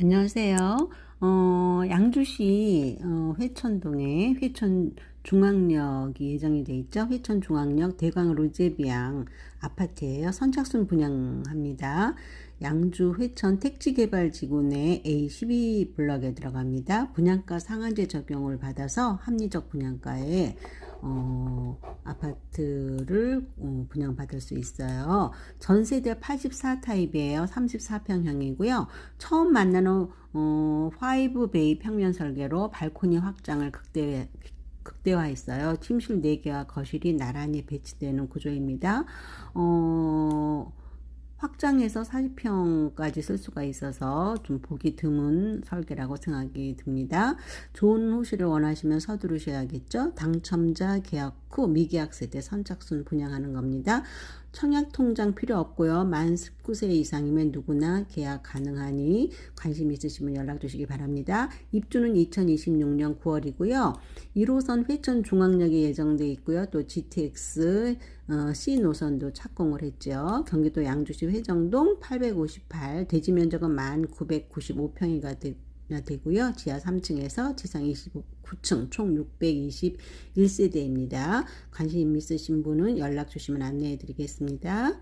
안녕하세요. 어, 양주시 어, 회천동에 회천 중앙역이 예정이 돼 있죠. 회천 중앙역 대광 로제비앙 아파트예요. 선착순 분양합니다. 양주 회천 택지개발지구 내 A12 블럭에 들어갑니다. 분양가 상한제 적용을 받아서 합리적 분양가에 어, 아파트를 어, 분양받을 수 있어요. 전세대 84타입이에요. 34평형이고요. 처음 만나는 어, 5베이 평면 설계로 발코니 확장을 극대 극대화했어요. 침실 4개와 거실이 나란히 배치되는 구조입니다. 어, 확장해서 40평까지 쓸 수가 있어서 좀 보기 드문 설계라고 생각이 듭니다. 좋은 호실을 원하시면 서두르셔야겠죠. 당첨자 계약 후 미계약 세대 선착순 분양하는 겁니다. 청약 통장 필요 없고요. 만 19세 이상이면 누구나 계약 가능하니 관심 있으시면 연락 주시기 바랍니다. 입주는 2026년 9월이고요. 1호선 회천 중앙역에 예정돼 있고요. 또 GTX 어, C 노선도 착공을 했죠. 경기도 양주시 회정동 858 대지 면적은 1,995평이가 되, 되고요. 지하 3층에서 지상 29층 총 621세대입니다. 관심 있으신 분은 연락 주시면 안내해 드리겠습니다.